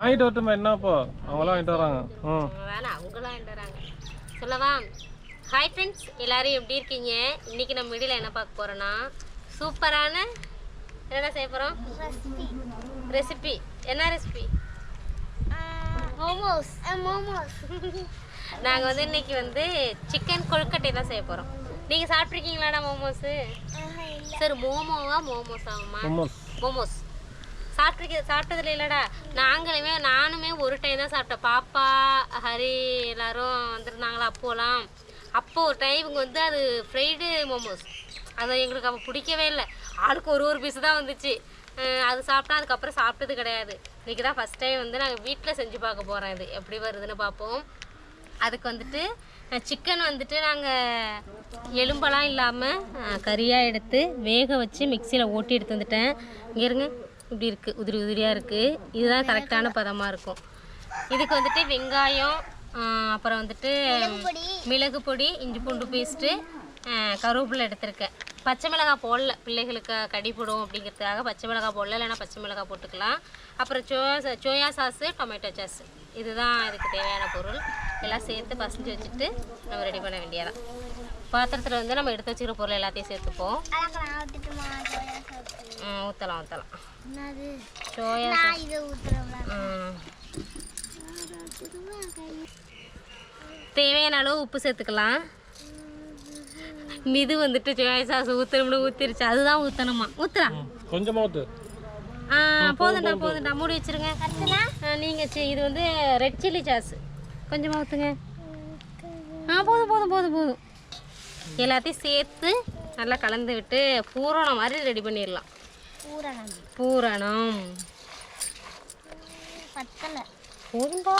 வாங்கிட்டு வரட்டுமா என்னப்போ அவங்களாம் வாங்கிட்டு வராங்க. ம். வேணாம் அவங்களாம் வாங்கிட்டு வராங்க. சொல்லவா? ஹாய் ஃப்ரெண்ட்ஸ் எல்லாரும் எப்படி இருக்கீங்க? இன்னைக்கு நம்ம வீடியோவில் என்ன பார்க்க போறோம்னா சூப்பரான என்ன செய்ய போகிறோம் ரெசிபி என்ன ரெசிபி மோமோஸ் மோமோஸ் நாங்கள் வந்து இன்னைக்கு வந்து சிக்கன் கொழுக்கட்டை தான் செய்ய போகிறோம் நீங்கள் சாப்பிட்ருக்கீங்களாடா மோமோஸு சரி மோமோவா மோமோஸ் ஆகுமா? மோமோஸ் மோமோஸ் சாப்பிட்ருக்க சாப்பிட்டதில்ல இல்லைடா. நாங்களுமே நானுமே ஒரு டைம் தான் சாப்பிட்டேன். பாப்பா ஹரி எல்லாரும் வந்திருந்தாங்களா அப்போலாம். அப்போ ஒரு டைமுக்கு வந்து அது ஃப்ரைடு மோமோஸ் அது எங்களுக்கு அப்போ பிடிக்கவே இல்லை. ஆளுக்கு ஒரு ஒரு பீஸ் தான் வந்துச்சு. அது சாப்பிட்டா அதுக்கப்புறம் சாப்பிட்டது கிடையாது. இன்றைக்கி தான் ஃபஸ்ட் டைம் வந்து நாங்கள் வீட்டில் செஞ்சு பார்க்க போகிறோம் இது. எப்படி வருதுன்னு பார்ப்போம். அதுக்கு வந்துட்டு சிக்கன் வந்துட்டு நாங்கள் எலும்பெல்லாம் இல்லாமல் கறியாக எடுத்து வேக வச்சு மிக்சியில் ஓட்டி எடுத்து வந்துட்டேன். இங்கே இருங்க. இப்படி இருக்குது உதிரி உதிரியாக இருக்குது இதுதான் கரெக்டான பதமாக இருக்கும். இதுக்கு வந்துட்டு வெங்காயம் அப்புறம் வந்துட்டு மிளகு பொடி இஞ்சி பூண்டு பேஸ்ட்டு கருவேப்பிலை எடுத்திருக்கேன். பச்சை மிளகாய் போடல பிள்ளைகளுக்கு கடி போடும் அப்படிங்கிறதுக்காக பச்சை மிளகாய் போடல இல்லைன்னா பச்சை மிளகாய் போட்டுக்கலாம். அப்புறம் soya soya sauce tomato sauce. இதுதான் இதுக்கு தேவையான பொருள். எல்லாம் சேர்த்து பசஞ்சு வச்சுட்டு நம்ம ரெடி பண்ண வேண்டியதான் பாத்திரத்தில் வந்து நம்ம எடுத்து வச்சுக்கிற பொருள் எல்லாத்தையும் சேர்த்துப்போம். ஊற்றலாம் ஊற்றலாம் சோயா. தேவையான அளவு உப்பு சேர்த்துக்கலாம். இது வந்துட்டு சோயா சாஸ் ஊற்றணும்னு ஊற்றிருச்சு அதுதான் ஊற்றணுமா ஊற்றுறா கொஞ்சமாக ஊற்று ஆ போதும்டா போதும்டா. மூடி வச்சிருங்க. ஆ, நீங்க சி- இது வந்து ரெட் சில்லி சாஸ். கொஞ்சமாக ஊற்றுங்க ஆ போதும் போதும் போதும் போதும். எல்லாத்தையும் சேர்த்து நல்லா கலந்து விட்டு பூரணம் மாதிரி ரெடி பண்ணிடலாம். பூரணம். போதும்பா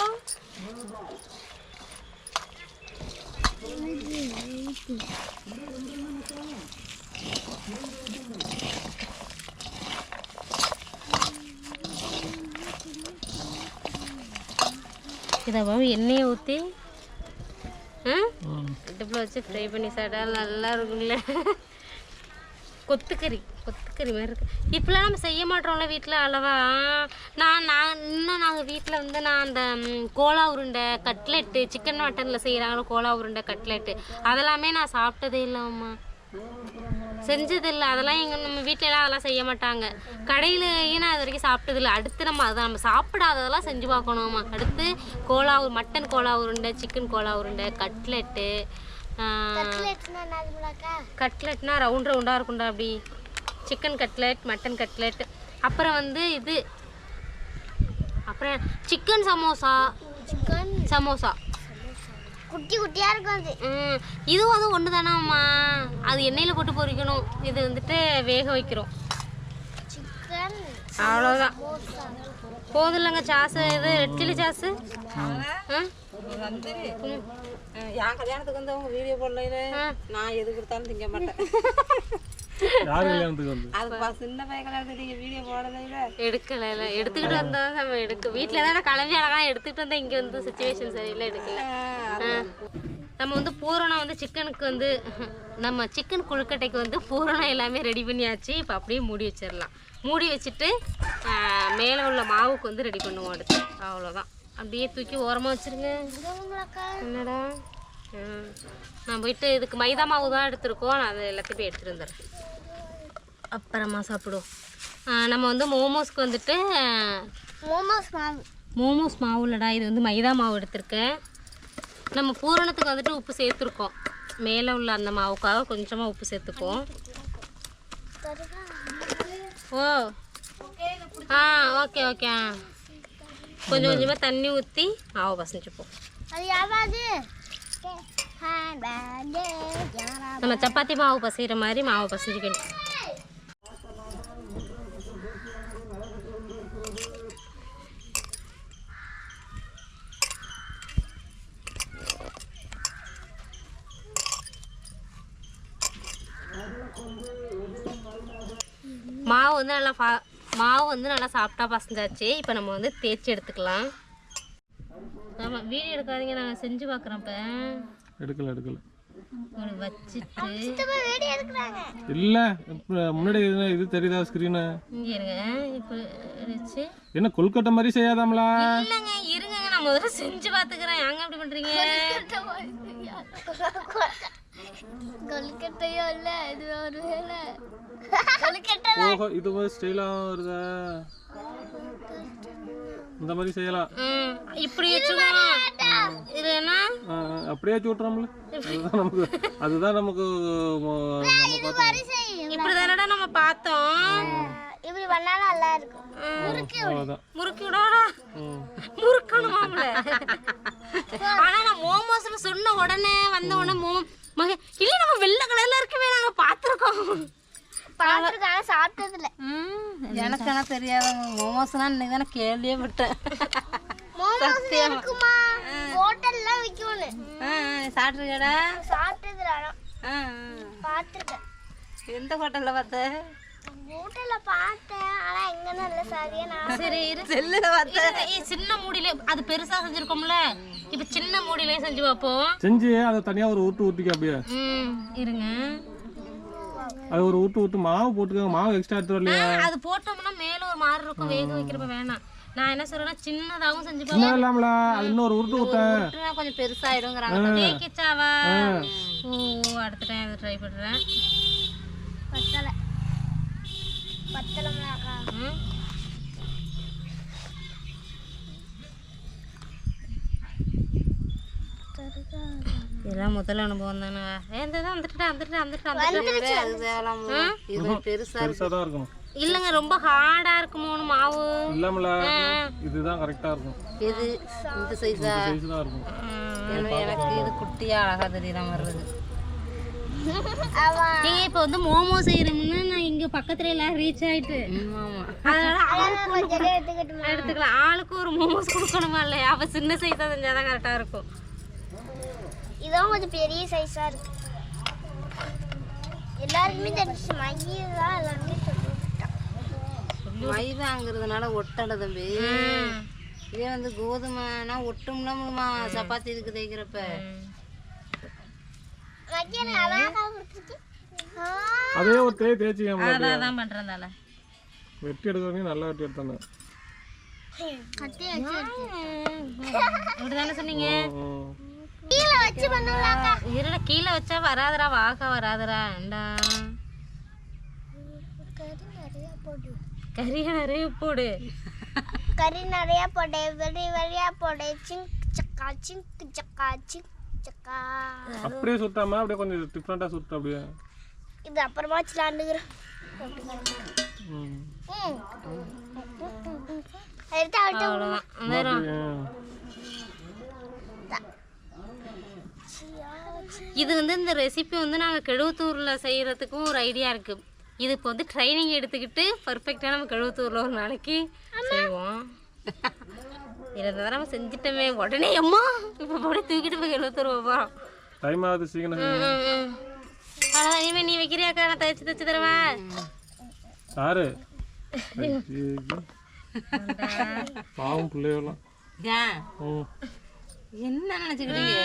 இதை எண்ணெயை ஊற்றி அடுப்பில் வச்சு ஃப்ரை பண்ணி சாப்பிட்டா நல்லா இருக்கும்ல. கொத்துக்கறி. கொத்துக்கறி மாதிரி இருக்கு. இப்படிலாம் நம்ம செய்ய மாட்டோம்ல வீட்டில் அளவா நான் நான் இன்னும் நாங்கள் வீட்டில் வந்து நான் அந்த கோலா உருண்டை கட்லெட்டு சிக்கன் மட்டனில் செய்கிறாங்களோ கோலா உருண்டை கட்லெட்டு அதெல்லாமே நான் சாப்பிட்டதே இல்லைம்மா செஞ்சதில்லை அதெல்லாம் எங்கள் நம்ம வீட்டிலலாம் அதெல்லாம் செய்ய மாட்டாங்க. கடையிலையும் நான் இது வரைக்கும் சாப்பிட்டதில்ல அடுத்து நம்ம அதை நம்ம சாப்பிடாததெல்லாம் செஞ்சு பார்க்கணுமா அடுத்து கோலா மட்டன் கோலா உருண்டை சிக்கன் கோலா உருண்டை கட்லெட்டு கட்லெட்னா ரவுண்ட் ரவுண்டாக இருக்கும்டா அப்படி. Chicken cutlet mutton cutlet. அப்புறம் வந்து இது அப்புறம் சிக்கன் சமோசா. சமோசா. குட்டி குட்டியா இருக்கும் அது. ம், இதுவும் அது ஒன்று தானாம்மா அது எண்ணெயில் போட்டு பொரிக்கணும் இது வந்துட்டு வேக வைக்கிறோம். சிக்கன் அவ்வளோதான் போதும் இல்லைங்க சாஸு. இது ரெட் சில்லி சாஸு. என் கல்யாணத்துக்கு வந்து அவங்க வீடியோ போடல நான் எது கொடுத்தாலும் திங்க மாட்டேன். யார் கல்யாணத்துக்கு வந்து அது பா- சின்ன பையன் கல்யாணத்துக்கு நீங்க வீடியோ போடல எடுக்கல இல்லை எடுத்துக்கிட்டு வந்தா நம்ம எடுக்க வீட்டில் தான் கிளம்பி அழகாக எடுத்துக்கிட்டு வந்தா இங்கே வந்து சுச்சுவேஷன் சரியில்லை எடுக்கல. நம்ம வந்து பூரணம் வந்து சிக்கனுக்கு வந்து நம்ம சிக்கன் கொழுக்கட்டைக்கு வந்து பூரணம் எல்லாமே ரெடி பண்ணியாச்சு. இப்போ அப்படியே மூடி வச்சிடலாம். மூடி வச்சுட்டு மேலே உள்ள மாவுக்கு வந்து ரெடி பண்ணுவோம் அடுத்து. அவ்வளோதான் அப்படியே தூக்கி ஓரமாக வச்சிருங்க. என்னடா. நான் போயிட்டு இதுக்கு மைதா மாவு தான் எடுத்திருக்கோம். நான் அது எல்லாத்தையும் போய் எடுத்துகிட்டு வந்துடுறேன். அப்புறமா சாப்பிடுவோம். ஆ, நம்ம வந்து மோமோஸ்க்கு வந்துட்டு மோமோஸ் மாவு. மோமோஸ் மாவு இல்லைடா இது வந்து மைதா மாவு எடுத்திருக்கேன். நம்ம பூரணத்துக்கு வந்துட்டு உப்பு சேர்த்துருக்கோம். மேலே உள்ள அந்த மாவுக்காக கொஞ்சமாக உப்பு சேர்த்துப்போம் ஓ. ஆ ஓகே ஓகே ஆ. கொஞ்சம் கொஞ்சமாக தண்ணி ஊற்றி மாவு பசஞ்சுப்போம். அது யாராவது நம்ம சப்பாத்தி மாவு பசைகிற மாதிரி மாவு பசைஞ்சுக்கணும் மாவு வந்து நல்லா மாவு வந்து நல்லா சாஃப்டாக பசஞ்சாச்சு. இப்போ நம்ம வந்து தேய்ச்சி எடுத்துக்கலாம். ஆமாம் வீடியோ எடுக்காதீங்க நாங்கள் செஞ்சு பார்க்குறோம் இப்போ. எடுக்கல எடுக்கல. இப்படி வச்சுட்டு. சித்தப்பா வீடியோ எடுக்கிறாங்க. இல்ல இப்ப முன்னாடி இது தெரியுதா ஸ்கிரீனு இங்க இருங்க வச்சு என்ன கொல்கட்டை மாதிரி செய்யாதாம்லா? இல்லைங்க இருங்க நான் முதல்ல செஞ்சு பார்த்துக்கிறேன் ஏங்க அப்படி பண்றீங்க? கொல்கட்டையோ இல்ல இது ஒரு வேலை. கொல்கட்டை ஓஹோ இது மாதிரி ஸ்டைலா வருதா? இந்த மாதிரி செய்யலாம். இப்படி வச்சுக்கணும் இது என்ன? ஆ, ஆ, அப்படியே வச்சு விட்றோம்ல அதுதான் நமக்கு அதுதான் நமக்கு மோ- நம்ம பார்த்தோம். இப்படி தானடா நம்ம பார்த்தோம். இப்படி பண்ணாலும் நல்லா இருக்கும். முறுக்கி விடாடா. முறுக்கணுமாம்ல ஆனா நான் மோமோஸ்னு சொன்ன உடனே வந்த உடனே மோ மக இல்ல நம்ம வெள்ளை கலர்ல இருக்கவே நாங்க பார்த்துருக்கோம். பார்த்துருக்காங்க சாப்பிட்டதில்ல. எனக்கு ஆனா தெரியாதவங்க மோமோஸ்னா இன்னைக்கு தானே கேள்வியே விட்டேன் மோமோஸ் இருக்குமா? ஹோட்டல்லாம் விற்கும்னு சாப்பிட்ருக்கடா சாப்பிட்டதில்ல ஆனா. பார்த்துருக்கேன் எந்த ஹோட்டல்ல பார்த்த? ஹோட்டல்ல பார்த்தேன் ஆனா எங்கன்னு இல்ல சரியா நான் சரி இரு. செல்லுல பார்த்த. இரு, இரு, சின்ன மூடியில அது பெருசா செஞ்சிருக்கோம்ல? இப்ப சின்ன மூடியிலே செஞ்சு பார்ப்போம். செஞ்சு அதை தனியாக ஒரு ஊட்டு ஊட்டிக்க அப்படியே. ம் இருங்க. அது ஒரு ஊட்டு ஊட்டு மாவு போட்டுக்கோங்க. மாவு எக்ஸ்ட்ரா எடுத்து வரலையா? அது போட்டோம்னா மேல ஒரு மாதிரி இருக்கும். வேக வைக்கிறப்ப வேணாம். நான் என்ன சொல்றேன்னா சின்னதாவும் செஞ்சு சின்ன இல்லாமல? அது இன்னொரு உருட்டு பார்ப்போம் கொஞ்சம் பெருசாயிடுங்கிறாங்க தேக்கிச்சாவா ஓ அடுத்த டைம் ட்ரை பண்றேன். பத்தலை. பத்தலைங்களாக்கா இதெல்லாம் முதல் அனுபவம் தானே ஏந்ததான் வந்துட்டு வந்துட்டு வந்துட்டு வந்துட்டு அது தேவலாம இது கொஞ்சம் பெருசா பெருசாக தான் இருக்கணும் இல்லைங்க ரொம்ப ஹார்டா இருக்குமோன்னு மாவு இல்லாமல இதுதான் கரெக்டாக இருக்கும் இது இந்த சைஸா சைஸ் தான் இருக்கும் எனக்கு இது குட்டியா அழகா தெரியற மாதிரி இருக்கு நீங்க இப்ப வந்து மோமோ செய்யறோம்னா நான் இங்க பக்கத்துல எல்லாம் ரீச் ஆயிட்டு ஆமா அதனால ஆளுக்கு ஒரு கொஞ்சம் எடுத்துக்கிட்டு எடுத்துக்கலாம் ஆளுக்கு ஒரு மோமோஸ் கொடுக்கணுமா இல்லையா அவ சின்ன சைஸா செஞ்சாதான் கரெக்டா இருக்கும் இதுவும் கொஞ்சம் பெரிய சைஸா இருக்கு. எல்லாருக்குமே தெரிஞ்சு மைய தான் எல்லாருமே மைதாங்கிறதுனால ஒட்டலை தம்பி. இதே வந்து கோதுமைனா ஒட்டும்னா சப்பாத்தி இதுக்கு தேய்க்கிறப்ப. அதே ஒரு தேய் தேய்ச்சிக்காம அதான் தான் பண்றதால. வெட்டி எடுக்கிறவங்க நல்லா வெட்டி எடுத்தாங்க கத்தி வச்சு சொன்னீங்க. கீழே வச்சு பண்ணுவாங்க இருடா கீழே வச்சா வராதுடா வாக வராதுடா ஏண்டா? கறி நிறைய போடு. கறியை நிறைய போடு. கறி நிறைய போடு வெறி வெறியா போடு. சிங்க் சக்கா சிங்க் சக்கா சிங்க் சக்கா. அப்படியே சுட்டாம அப்படியே கொஞ்சம் டிஃப்ரெண்ட்டாக சுட்டு அப்படியே. இது அப்புறமா வச்சுலாண்டுக்கிறேன் ம். எடுத்து அவ்வளோதான் வேற அப்படியே. இது வந்து இந்த ரெசிபி வந்து நாங்கள் கெழுவத்தூரில் செய்கிறதுக்கும் ஒரு ஐடியா இருக்குது இது இப்போ வந்து ட்ரைனிங் எடுத்துக்கிட்டு பர்ஃபெக்டாக நம்ம கெழுவத்தூரில் ஒரு நாளைக்கு செய்வோம். இதை தான் நம்ம செஞ்சிட்டோமே. உடனே அம்மா இப்போ அப்படியே தூக்கிட்டு போய் கெழுவத்தூர் போகிறோம் டைம் ஆகுது சீக்கிரம் இனிமேல் நீ வைக்கிறியாக்கா நான் தைச்சு தைச்சு தருவா? யாரு? ஐயோ. பாவம் பிள்ளைகளாம் என்ன நினைச்சுக்கிட்டீங்க.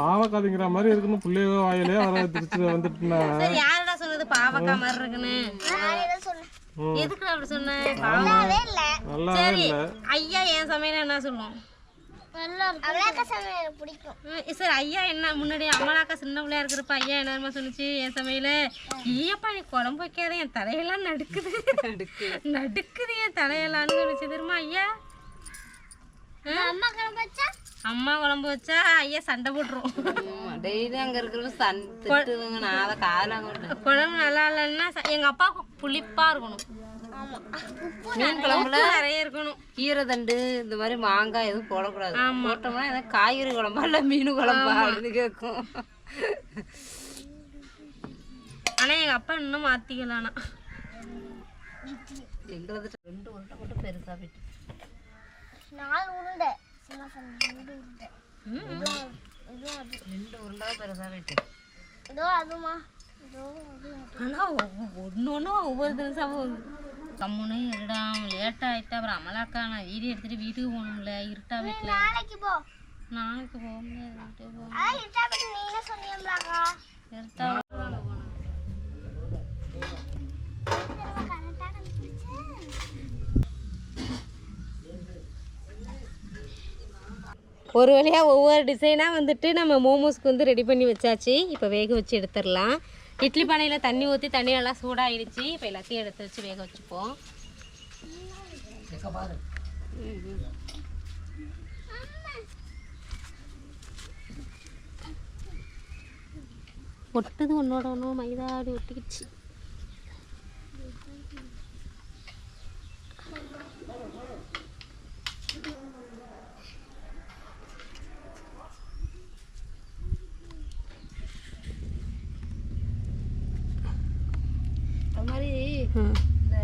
பாவக்காதிங்கிற மாதிரி இருக்கணும் பிள்ளைய வாயிலே வர திருச்சி வந்துட்டுனா சரி யாரடா சொன்னது பாவக்கா மாதிரி இருக்குன்னு. எதுக்கு அப்படி சொன்னேன் பாவம். அதே இல்ல நல்லாவே இல்லை. ஐயா என் சமையல் என்ன சொல்லும்? சரி ஐயா என்ன முன்னாடி அம்மலாக்கா சின்ன பிள்ளையா இருக்கிறப்ப ஐயா என்ன சொன்னுச்சு என் சமையல? ஐயப்பா நீ குழம்பு வைக்காத என் தலையெல்லாம் நடுக்குது. நடுக்குது என் தலையெல்லாம்னு சொல்லுச்சு. தெரியுமா ஐயா? அம்மா குழம்பு வச்சா ஐயா சண்டை போட்டுரும். டெய்லி அங்க இருக்கிற திட்டுதுங்க நான் அதை காதல குழம்பு நல்லா இல்லைன்னா எங்க அப்பாவுக்கு புளிப்பா இருக்கணும். ஆமா. மீன் குழம்புல நிறைய இருக்கணும். கீரை தண்டு இந்த மாதிரி மாங்காய் எதுவும் போடக்கூடாது. போட்டோம்னா ஏதாவது காய்கறி குழம்பா இல்லை மீன் குழம்பா அப்படின்னு கேட்கும். ஆனா எங்க அப்பா இன்னும் மாத்திக்கலானா. எங்களது ரெண்டு உருண்டை மட்டும் பெருசா போயிட்டு நாலு உருண்டை. ஒன்று ஒவ்வொரு தினசாக போகுது கம்முன்னு இருடா லேட் அப்புறம் அமலாக்கா நான் வீடியோ எடுத்துட்டு வீட்டுக்கு போகணும்ல இருட்டா வீட்டில் நாளைக்கு போ நாளைக்கு போக முடியாது ஆ இட்டாபடி நீங்க சொன்னீங்களாக்கா கரெக்டா கண்டுபிடிச்சேன் ஒரு வழியாக ஒவ்வொரு டிசைனாக வந்துட்டு நம்ம மோமோஸ்க்கு வந்து ரெடி பண்ணி வச்சாச்சு. இப்போ வேக வச்சு எடுத்துடலாம். இட்லி பானையில் தண்ணி ஊற்றி தண்ணி நல்லா சூடாகிடுச்சு இப்போ எல்லாத்தையும் எடுத்து வச்சு வேக வச்சுப்போம் ஒட்டுது ஒன்னோட ஒன்று மைதா ஒட்டிக்கிச்சு அது மாதிரி ம் இந்த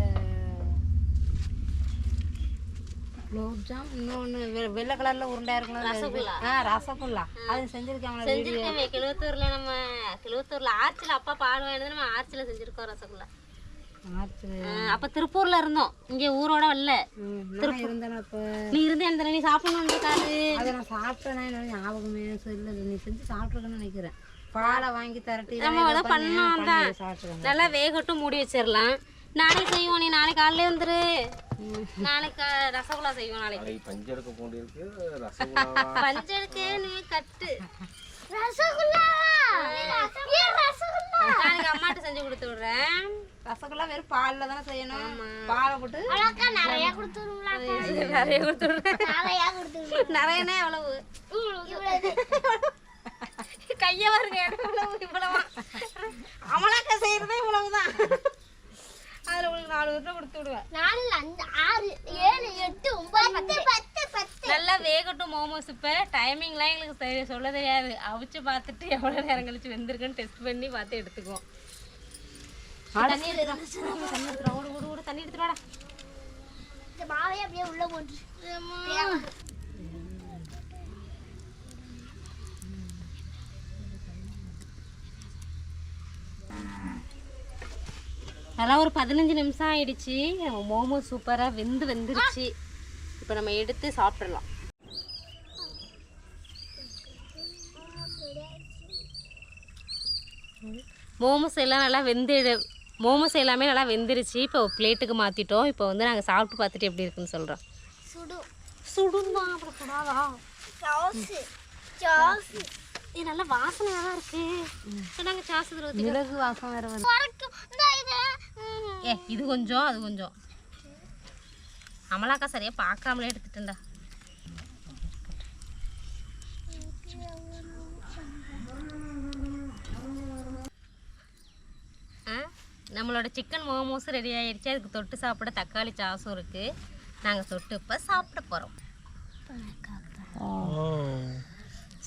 குலோப்ஜாம் இன்னொன்று வெள்ளை கலரில் உருண்டையா இருக்கும்ல ரசகுல்லா. ஆ ரசகுல்லா. அது செஞ்சுருக்காங்களா வீடியோ? செஞ்சிருக்கேன் கிழுவத்தூர்ல நம்ம கிழுவத்தூர்ல ஆர்ச்சில் அப்பா பால் வாங்கினது நம்ம ஆர்ச்சில் செஞ்சிருக்கோம் ரசகுல்லா. அப்ப திருப்பூர்ல இருந்தோம். இங்க ஊரோட அப்போ. நீ இருந்து எந்த நீ சாப்பிடணும் இருக்காது அதை நான் சாப்பிட்டேன்னா என்னோட ஞாபகமே இல்லை நீ செஞ்சு சாப்பிட்ருக்கேன்னு நினைக்கிறேன். பாலை வாங்கி திரட்டி நம்ம பண்ணோம் நல்லா வேகட்டும் மூடி வச்சிடலாம். நாளைக்கு செய்வோம் நீ நாளைக்கு காலையில வந்துரு. நாளைக்கு ரசகுல்லா செய்வோம் நாளைக்கு. பஞ்சு எடுக்க போண்டிருக்கு ரசகுல்லா பஞ்சருக்கு நீ கட்டு. ரசகுல்லா! நாளைக்கு அம்மாட்ட செஞ்சு கொடுத்து விடுறேன். ரசகுல்லா வெறும் பாலில் தானே செய்யணும். பாலை போட்டு அக்கா. நிறைய கொடுத்துருங்களா நிறைய கொடுத்து விடுறேன் நிறையனே எவ்வளவு இவ்வளவு. கைய பாருங்க இவ்வளவு இவ்வளவா. அமலாக்கா செய்யறதே இவ்வளவுதான். அதுல உங்களுக்கு நாலு வருஷம் கொடுத்து விடுவேன் நாலு அஞ்சு ஆறு ஏழு எட்டு ஒன்பது பத்து பத்து பத்து நல்லா வேகட்டும் மோமோஸ் இப்போ டைமிங்லாம் எங்களுக்கு தெரிய- சொல்ல தெரியாது அவிச்சு பார்த்துட்டு எவ்வளோ நேரம் கழிச்சு வெந்திருக்குன்னு டெஸ்ட் பண்ணி பார்த்து எடுத்துக்குவோம் தண்ணி எடுத்துடா. தண்ணி எடுத்துடா. ஓடு ஓடு ஓடு தண்ணி எடுத்துடாடா இந்த மாவையே அப்படியே உள்ள போட்டு நல்லா ஒரு பதினஞ்சு நிமிஷம் ஆயிடுச்சு. மோமோஸ் சூப்பராக வெந்து வெந்துருச்சு. இப்போ நம்ம எடுத்து சாப்பிட்றலாம் மோமோஸ் எல்லாம் நல்லா வெந்து மோமோஸ் எல்லாமே நல்லா வெந்துருச்சு. இப்போ பிளேட்டுக்கு மாற்றிட்டோம் இப்போ வந்து நாங்கள் சாப்பிட்டு பார்த்துட்டு எப்படி இருக்குன்னு சொல்கிறோம் சுடு. சுடுமா அப்புறம் சுடாதா? இது நல்ல வாசனையாக தான் இருக்கு. சொன்னாங்க சாசு தருவதுக்கு மிளகு வாசம் வேற. ஏ இது கொஞ்சம் அது கொஞ்சம். அமலாக்கா சரியா பார்க்காமலே எடுத்துட்டேன்டா ஆ, நம்மளோட சிக்கன் மோமோஸ் ரெடி ஆயிடுச்சு. அதுக்கு தொட்டு சாப்பிட தக்காளி சாஸும் இருக்கு. நாங்கள் தொட்டு இப்போ சாப்பிட போகிறோம்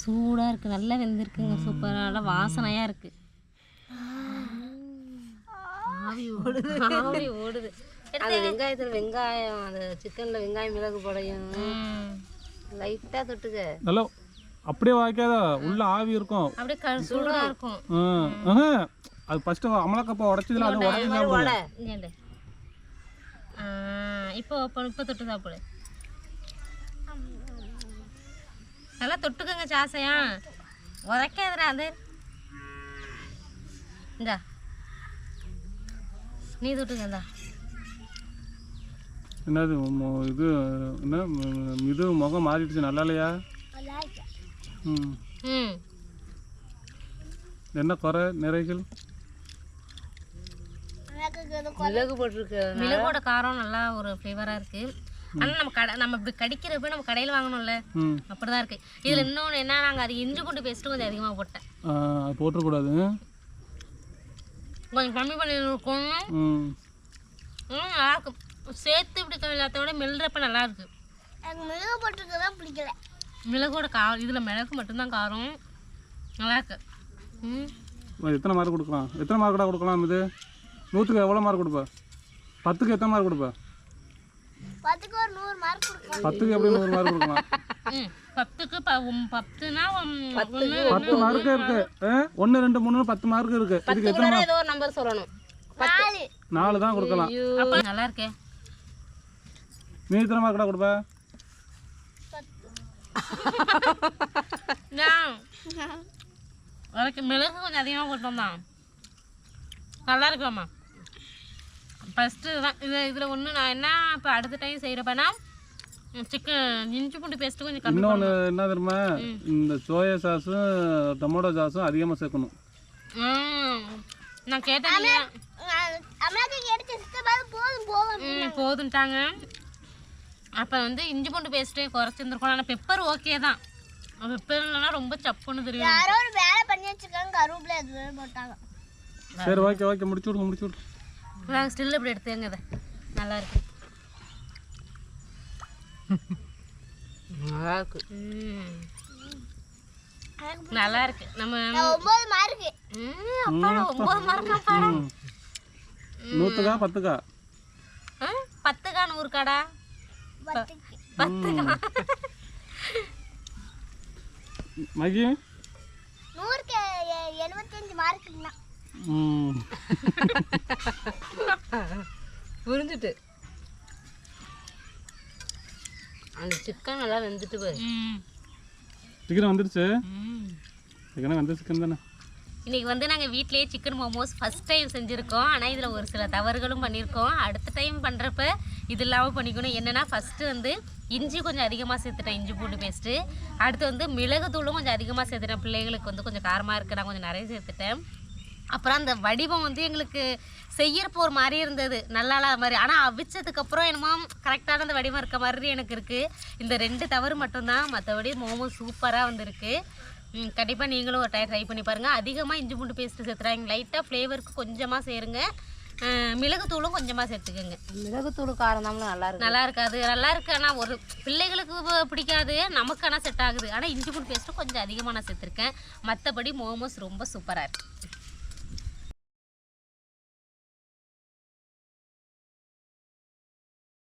சூடாக இருக்குது நல்லா வெந்திருக்குங்க சூப்பராக நல்லா வாசனையாக இருக்குது ஆவி ஓடுது. ஆவி ஓடுது. அது வெங்காயத்தில் வெங்காயம் அந்த சிக்கனில் வெங்காயம் மிளகு போடையும். ம். லைட்டாக தொட்டுக்க. நல்லா அப்படியே வாய்க்காத உள்ள ஆவி இருக்கும். அப்படியே சூடாக இருக்கும். அது ஃபர்ஸ்ட் அமலாக்கப்பா உடச்சதுல அது உடச்சி இப்போ இப்போ தொட்டு சாப்பிடு நல்லா தொட்டுக்கோங்க சாசையா. உதைக்காதுடா அது? இந்தா. நீ தொட்டுக்க இந்தா. என்னது இது என்ன இது முகம் மாறிடுச்சு நல்லா இல்லையா. ம். ம். என்ன குறை நிறைகள்? மிளகு போட்டிருக்கு மிளகோட காரம் நல்லா ஒரு ஃப்ளேவராக இருக்கு. ஆனால் நம்ம கடை நம்ம இப்படி கடிக்கிறப்ப நம்ம கடையில் வாங்கணும்ல. அப்படிதான் இருக்கு. இதில் இன்னொன்று என்ன நாங்கள் அது இஞ்சி பூண்டு பேஸ்ட்டு கொஞ்சம் அதிகமாக போட்டேன். ஆ, அது போட்டுறக்கூடாது. கொஞ்சம் கம்மி பண்ணிருக்கோம் ம். ம் நல்லா இருக்கும். சேர்த்து இப்படி எல்லாத்தோட மெல்றப்ப நல்லா இருக்கு. எனக்கு மிளகு போட்டிருக்க தான் பிடிக்கல. மிளகோட காரம் இதில் மிளகு மட்டும்தான் காரம். நல்லா இருக்கு. ம். எத்தனை மார்க் கொடுக்கலாம்? எத்தனை மார்க்கடா கொடுக்கலாம் இது? நூற்றுக்கு எவ்வளோ மார்க் கொடுப்ப? பத்துக்கு எத்தனை மார்க் கொடுப்ப? பத்துக்கு ஒரு நூறு மார்க் கொடுக்கலாம். பத்துக்கு எப்படி நூறு மார்க் கொடுக்கலாம்? ம் பத்துக்கு ப உம் பத்துனா பத்து இருக்கு. ஒன்று ரெண்டு மூணு பத்து மார்க் இருக்கு. இதுக்கு எத்தனை பத்துக்குள்ள ஏதோ ஒரு நம்பர் சொல்லணும். நாலு. நாலு தான் கொடுக்கலாம். அப்போ நல்லா இருக்கே. நீ எத்தனை மார்க்கடா கொடுப்ப? மிளகு கொஞ்சம் அதிகமாக போட்டோம் தான் நல்லா இருக்கும்மா. ஃபஸ்ட்டு தான் இது இதில் ஒன்று நான் என்ன இப்போ அடுத்த டைம் செய்கிறப்பனா சிக்கன் இஞ்சி பூண்டு பேஸ்ட்டு கொஞ்சம் கம்மி இன்னொன்று என்ன தெரியுமா? இந்த சோயா சாஸும் டொமேட்டோ சாஸும் அதிகமாக சேர்க்கணும். நான் கேட்டேன் நீங்க- அம்மாக்கு எடுத்து சித்தப்பாது போதும் போதும் ம் போதுன்ட்டாங்க அப்போ வந்து இஞ்சி பூண்டு பேஸ்ட்டே குறைச்சிருந்துருக்கோம். ஆனால் பெப்பர் ஓகே தான். பெப்பர் இல்லைன்னா ரொம்ப சப்புன்னு தெரியும் யாரோ ஒரு வேலை பண்ணி வச்சிருக்காங்க கருவேப்பிலை எதுவுமே போட்டாங்க. சரி ஓகே ஓகே முடிச்சு விடு முடிச்சு விடு. நாங்கள் ஸ்டில் இப்படி எடுத்துங்க இதை. நல்லா இருக்கு. நல்லா இருக்கு. நல்லா இருக்கு. நம்ம ஒன்பது மார்க்கு ஒன்பது மார்க்கா பாடா ம். நூற்றுக்கா பத்துக்கா? பத்துக்கா நூறுக்காடா? பத்துக்கு. பத்துக்கா? மகி? நூறுக்கு எ- எழுபத்தஞ்சு மார்க்குங்கண்ணா புரிஞ்சுட்டு. அந்த சிக்கன் நல்லா வெந்துட்டு ம் சிக்கன் வந்துடுச்சு சிக்கன் வந்து சிக்கன் தானே. இன்னைக்கு வந்து நாங்கள் வீட்டிலேயே சிக்கன் மோமோஸ் ஃபஸ்ட் டைம் செஞ்சுருக்கோம். ஆனால் இதில் ஒரு சில தவறுகளும் பண்ணியிருக்கோம் அடுத்த டைம் பண்ணுறப்ப இது இல்லாமல் பண்ணிக்கணும். என்னென்னா ஃபஸ்ட்டு வந்து இஞ்சி கொஞ்சம் அதிகமாக சேர்த்துட்டேன். இஞ்சி பூண்டு பேஸ்ட்டு அடுத்து வந்து மிளகுத்தூளும் கொஞ்சம் அதிகமாக சேர்த்துட்டேன். பிள்ளைகளுக்கு வந்து கொஞ்சம் காரமாக இருக்கு. நான் கொஞ்சம் நிறைய சேர்த்துட்டேன். அப்புறம் அந்த வடிவம் வந்து எங்களுக்கு செய்யறப்போ ஒரு மாதிரி இருந்தது. நல்லா மாதிரி. ஆனால் அவிச்சதுக்கப்புறம் என்னமோ கரெக்டான அந்த வடிவம் இருக்க மாதிரி எனக்கு இருக்குது இந்த ரெண்டு தவறு மட்டும்தான். மற்றபடி மோமோஸ் சூப்பராக வந்திருக்கு. ம், கண்டிப்பா நீங்களும் ஒரு டைம் ட்ரை பண்ணி பாருங்க. அதிகமாக இஞ்சி பூண்டு பேஸ்ட்டு சேர்த்துறாங்க. லைட்டாக ஃப்ளேவருக்கு கொஞ்சமாக சேருங்க. மிளகுத்தூளும் கொஞ்சமாக சேர்த்துக்கோங்க. மிளகுத்தூள் காரம் தான் நல்லா இருக்கு. நல்லா இருக்காது. நல்லா இருக்கு. ஆனால் ஒரு பிள்ளைகளுக்கு பிடிக்காது. நமக்கு ஆனால் செட் ஆகுது. ஆனால் இஞ்சி பூண்டு பேஸ்ட்டு கொஞ்சம் அதிகமாக நான் சேர்த்துருக்கேன். மற்றபடி மோமோஸ் ரொம்ப சூப்பராக இருக்கு.